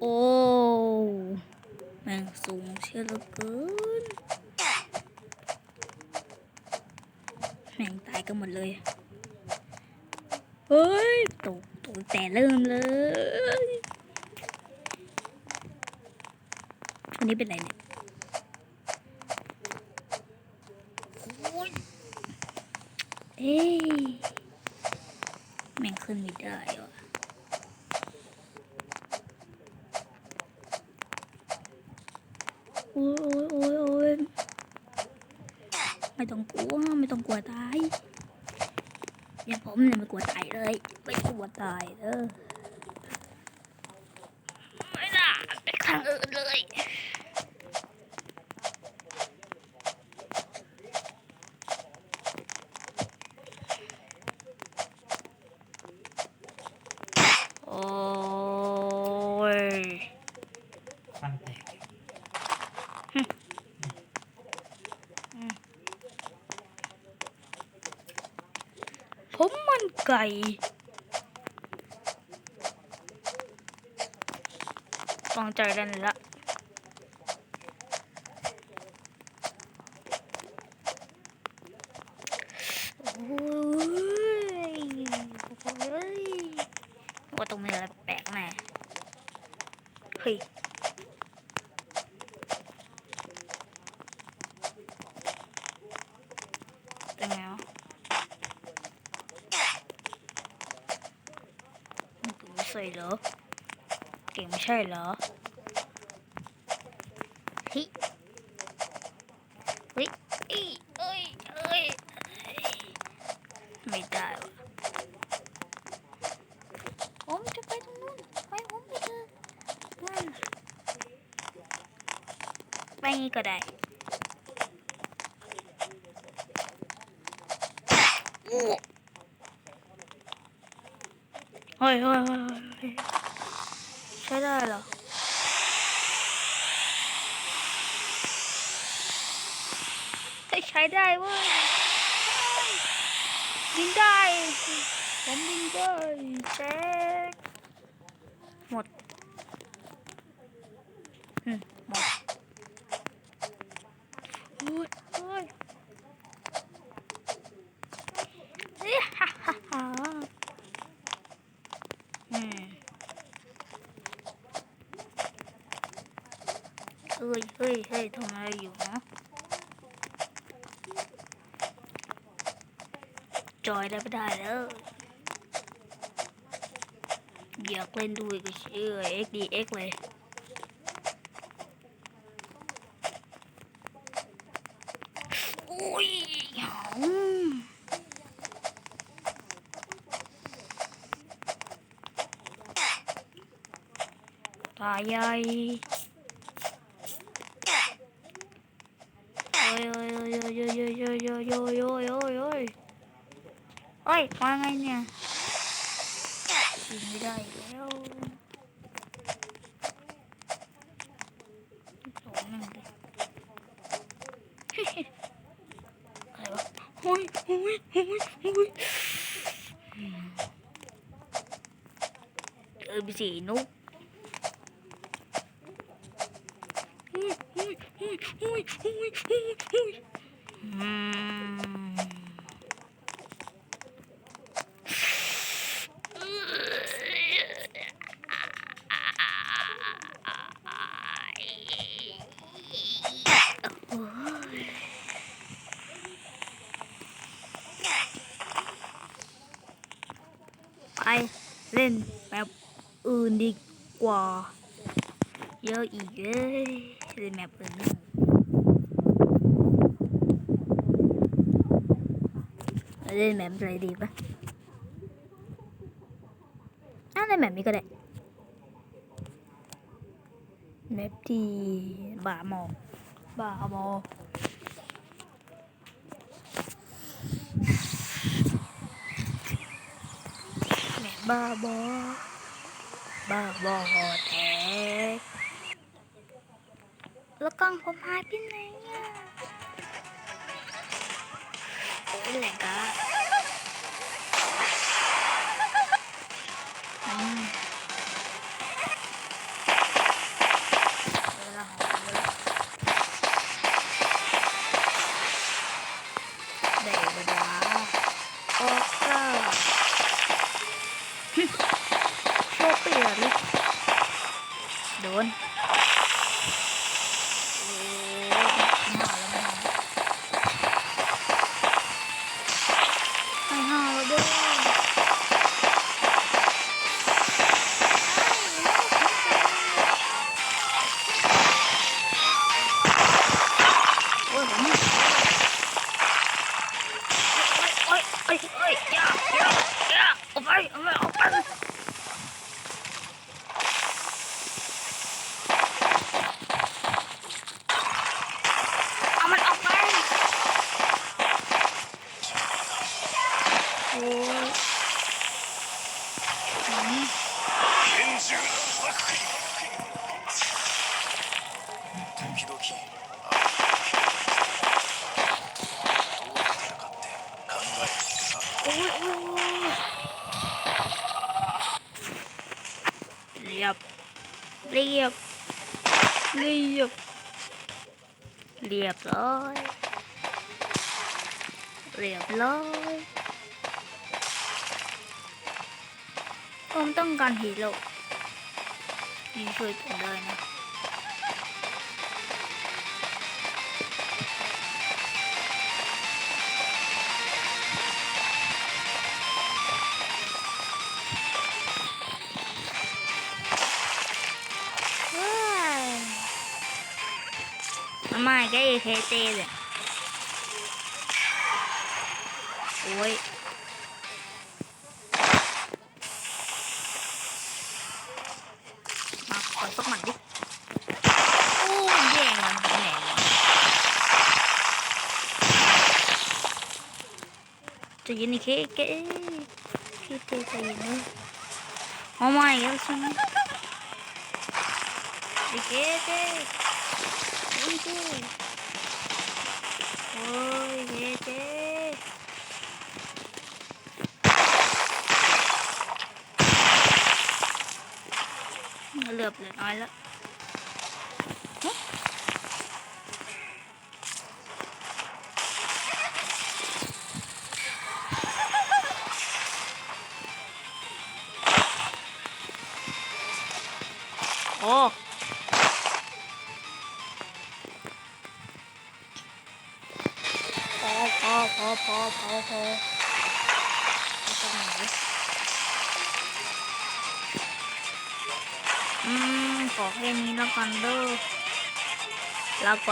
โอ้แมงสูงเชื่อเหลือเกินแมงตายกันหมดเลย เฮ้ยตกตกแต่เริ่มเลยวันนี้เป็นไรเนี่ยเอ้ยแม่งขึ้นไม่ได้ว่ะ โอ้ยโอ้ยโอ้ยโอ้ยไม่ต้องกลัวไม่ต้องกลัวตายอย่างผมเนี่ยไม่กลัวตายเลย ไม่กลัวตายเออไม่น่าไปข้างอื่นเลยโอ้ยฟันแตก ผมมัน ไก่ต้องใจดันละโอ้ยโอ้ยว่าต้องมีอะไรแปลกแน่เฮ้ยเป็นไงวะ มึง ถึงไม่ใส่เหรอ เก่งไม่ใช่เหรอฮ้ยเฮ้ยเอ้ยเอ้ยเอ้ยไม่ได้วะผมจะไปตรงนู้นไปผมไปเถอะนั่นไปงี้ก็ได้เฮ้ยเฮ้ยเฮ้ยเฮ้ย ใช้ได้เหรอเฮ้ใช้ได้เว้ยบินได้ผมบินได้แจ็คหมดหมด เฮ้ยเฮ้ยเฮ้ยทำอะไรอยู่นะ จอยได้ไม่ได้แล้ว อยากเล่นด้วยก็เชื่อ XDX เลยอุ้ยหอตายาย กินไม่ได้อีกแล้วสองหนึ่งดิอะไรวะโอ้ยโอ้ยโอ้ยโอ้ยเออไปสีนุ๊กโอ้ยโอ้ยโอ้ยโอ้ยโอ้ยไปเล่นแบบอื่นดีกว่าเยอะอีกเอ้ยเล่นแบบอื่นมั่ง เล่นแบบอะไรดีปะอะเล่นแบบนี้ก็ได้แบบที่บาหมอ บาหมอแบบบ้าบอบ้าบอแท้แล้วกล้องผมหายไปไหนอะโอ้ยแหลกอะ เรียบร้อย เรียบร้อยผมต้องการฮีโร่นี่ช่วยผมได้นะ มันมาแค่เอเคเจเลยโอ้ยมาขอสักหมัดดิโอ้ ăn chứ. Ôi nghe thế. Nó lượp là nói lắm. Oh. พอพอพอพอตรงไหนอืม ขอแค่นี้แล้วกันเด้อลาไป